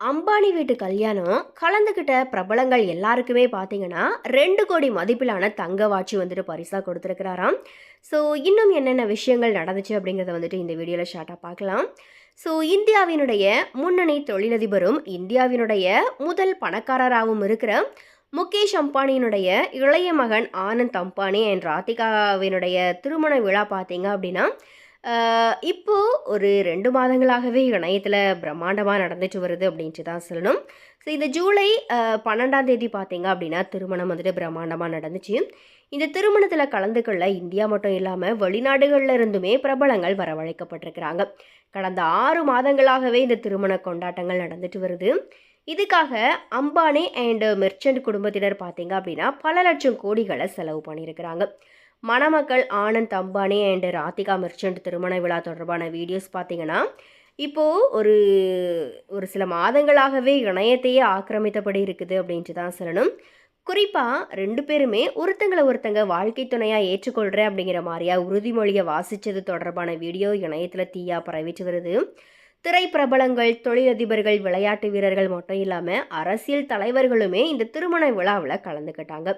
அம்பானி வீட்டு கல்யாணம் கலந்துக்கிட்ட பிரபலங்கள் எல்லாருக்குமே பார்த்தீங்கன்னா ரெண்டு கோடி மதிப்பிலான தங்க வாட்சி வந்துட்டு பரிசாக கொடுத்துருக்கிறாராம். ஸோ இன்னும் என்னென்ன விஷயங்கள் நடந்துச்சு அப்படிங்கிறத வந்துட்டு இந்த வீடியோவில் ஷார்ட்டாக பார்க்கலாம். ஸோ இந்தியாவினுடைய முன்னணி தொழிலதிபரும் இந்தியாவினுடைய முதல் பணக்காரராகவும் இருக்கிற முகேஷ் அம்பானியினுடைய இளைய மகன் ஆனந்த் அம்பானி என் ராதிகாவினுடைய திருமண விழா பார்த்தீங்க அப்படின்னா இப்போது இப்போ ஒரு ரெண்டு மாதங்களாகவே இணையத்தில் பிரம்மாண்டமாக நடந்துட்டு வருது அப்படின்ட்டு தான் சொல்லணும். ஸோ இந்த ஜூலை பன்னெண்டாம் தேதி பார்த்தீங்க அப்படின்னா திருமணம் வந்துட்டு பிரம்மாண்டமாக நடந்துச்சு. இந்த திருமணத்தில் கலந்துக்கொள்ள இந்தியா மட்டும் இல்லாமல் வெளிநாடுகளில் இருந்துமே பிரபலங்கள் வரவழைக்கப்பட்டிருக்கிறாங்க. கடந்த ஆறு மாதங்களாகவே இந்த திருமண கொண்டாட்டங்கள் நடந்துட்டு வருது. இதுக்காக அம்பானி அண்ட் மெர்ச்சன்ட் குடும்பத்தினர் பார்த்தீங்க அப்படின்னா பல லட்சம் கோடிகளை செலவு பண்ணியிருக்கிறாங்க. மணமக்கள் ஆனந்த் அம்பானி அண்ட் ராதிகா மெர்ச்சன்ட் திருமண விழா தொடர்பான வீடியோஸ் பார்த்தீங்கன்னா இப்போது ஒரு ஒரு சில மாதங்களாகவே இணையத்தையே ஆக்கிரமித்தபடி இருக்குது அப்படின்ட்டு தான் சொல்லணும். குறிப்பாக ரெண்டு பேருமே ஒருத்தங்களை ஒருத்தங்க வாழ்க்கை துணையாக ஏற்றுக்கொள்கிறேன் அப்படிங்கிற மாதிரியா உறுதிமொழியை வாசித்தது தொடர்பான வீடியோ இணையத்தில் தீயாக பரவிட்டு வருது. திரைப்பிரபலங்கள் தொழிலதிபர்கள் விளையாட்டு வீரர்கள் மட்டும் இல்லாமல் அரசியல் தலைவர்களுமே இந்த திருமண விழாவில் கலந்துக்கிட்டாங்க.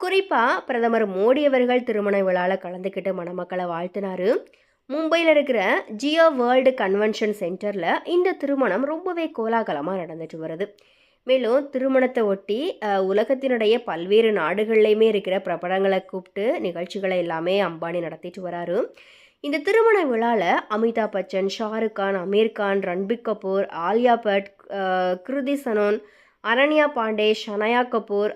குறிப்பாக பிரதமர் மோடி அவர்கள் திருமண விழாவில் கலந்துக்கிட்டு மணமக்களை வாழ்த்தினார். மும்பையில் இருக்கிற ஜியோ வேர்ல்டு கன்வென்ஷன் சென்டரில் இந்த திருமணம் ரொம்பவே கோலாகலமாக நடந்துட்டு வருது. மேலும் திருமணத்தை ஒட்டி உலகத்தினுடைய பல்வேறு நாடுகள்லையுமே இருக்கிற பிரபலங்களை கூப்பிட்டு நிகழ்ச்சிகளை எல்லாமே அம்பானி நடத்திட்டு வராரு. இந்த திருமண விழாவில் அமிதாப் பச்சன் ஷாருக் கான் அமீர் கான் ரன்பீர் கபூர் ஆலியா பட் கிருதி சனோன் அனன்யா பாண்டே ஷனயா கபூர்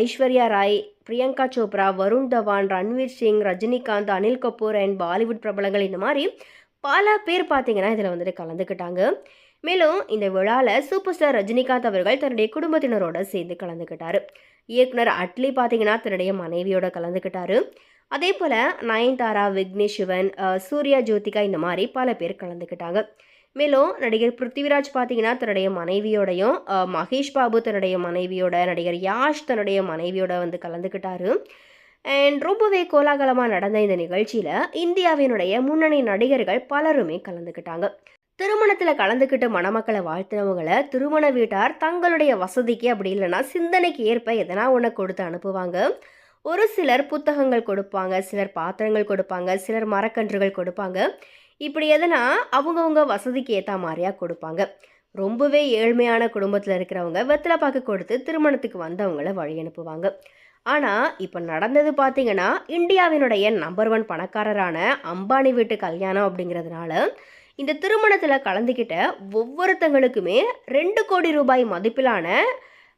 ஐஸ்வர்யா ராய் பிரியங்கா சோப்ரா வருண் தவான் ரன்வீர் சிங் ரஜினிகாந்த் அனில் கபூர் அண்ட் பாலிவுட் பிரபலங்கள் இந்த மாதிரி பல பேர் பார்த்தீங்கன்னா இதில் வந்துட்டு கலந்துக்கிட்டாங்க. மேலும் இந்த விழாவில் சூப்பர் ஸ்டார் ரஜினிகாந்த் அவர்கள் தன்னுடைய குடும்பத்தினரோட சேர்ந்து கலந்துக்கிட்டார். இயக்குனர் அட்லி பார்த்தீங்கன்னா தன்னுடைய மனைவியோட கலந்துக்கிட்டாரு. அதே போல் நயன்தாரா விக்னேஷ் சிவன் சூர்யா ஜோதிகா இந்த மாதிரி பல பேர் கலந்துக்கிட்டாங்க. மேலும் நடிகர் பிருத்திவிராஜ் பார்த்தீங்கன்னா தன்னுடைய மனைவியோடையும் மகேஷ் பாபு தன்னுடைய மனைவியோட நடிகர் யாஷ் தன்னுடைய மனைவியோட வந்து கலந்துக்கிட்டாரு. அண்ட் ரொம்பவே கோலாகலமாக நடந்த இந்த நிகழ்ச்சியில் இந்தியாவினுடைய முன்னணி நடிகர்கள் பலருமே கலந்துக்கிட்டாங்க. திருமணத்தில் கலந்துக்கிட்டு மணமக்களை வாழ்த்தினவங்களை திருமண வீட்டார் தங்களுடைய வசதிக்கு அப்படி இல்லைன்னா சிந்தனைக்கு ஏற்ப எதனா ஒன்று கொடுத்து அனுப்புவாங்க. ஒரு சிலர் புத்தகங்கள் கொடுப்பாங்க சிலர் பாத்திரங்கள் கொடுப்பாங்க சிலர் மரக்கன்றுகள் கொடுப்பாங்க. இப்படி எதுனா அவங்கவுங்க வசதிக்கு ஏற்ற மாதிரியாக கொடுப்பாங்க. ரொம்பவே ஏழ்மையான குடும்பத்தில் இருக்கிறவங்க வெத்தலை பாக்கு கொடுத்து திருமணத்துக்கு வந்தவங்கள வழி அனுப்புவாங்க. ஆனால் இப்போ நடந்தது பார்த்தீங்கன்னா இந்தியாவினுடைய நம்பர் ஒன் பணக்காரரான அம்பானி வீட்டு கல்யாணம் அப்படிங்கிறதுனால இந்த திருமணத்தில் கலந்துக்கிட்ட ஒவ்வொருத்தங்களுக்குமே ரெண்டு கோடி ரூபாய் மதிப்பிலான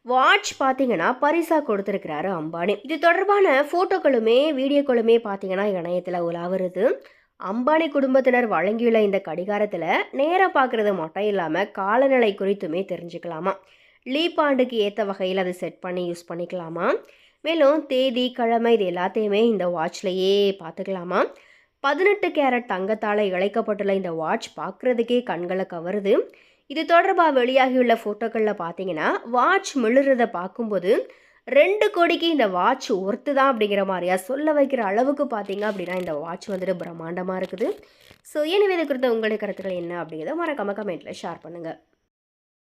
வாட்ச் பார்த்தீங்கன்னா பரிசாக கொடுத்துருக்கிறாரு அம்பானி. இது தொடர்பான ஃபோட்டோக்களுமே வீடியோக்களுமே பார்த்தீங்கன்னா இணையத்தில் உலாவுறது. அம்பானி குடும்பத்தினர் வழங்கியுள்ள இந்த கடிகாரத்தில் நேரம் பார்க்குறது மட்டும் இல்லாமல் காலநிலை குறித்துமே தெரிஞ்சுக்கலாமா? லீப் ஆண்டுக்கு ஏற்ற வகையில் அதை செட் பண்ணி யூஸ் பண்ணிக்கலாமா? மேலும் தேதி கிழமை இது எல்லாத்தையுமே இந்த வாட்ச்லேயே பார்த்துக்கலாமா பதினெட்டு கேரட் தங்கத்தால் இழைக்கப்பட்டுள்ள இந்த வாட்ச் பார்க்குறதுக்கே கண்களை கவருது. இது தொடர்பாக வெளியாகியுள்ள ஃபோட்டோக்களில் பார்த்தீங்கன்னா வாட்ச் மிளுறதை பார்க்கும்போது ரெண்டு கோடிக்கு இந்த வாட்ச் ஒர்த்து தான் அப்படிங்கிற மாதிரியா? சொல்ல வைக்கிற அளவுக்கு பார்த்தீங்க அப்படின்னா இந்த வாட்ச் வந்துட்டு பிரம்மாண்டமாக இருக்குது. ஸோ எனவே இது குறித்த உங்களுடைய கருத்துக்கள் என்ன அப்படிங்கிறத மறக்காம கமெண்ட்டில் ஷேர் பண்ணுங்கள்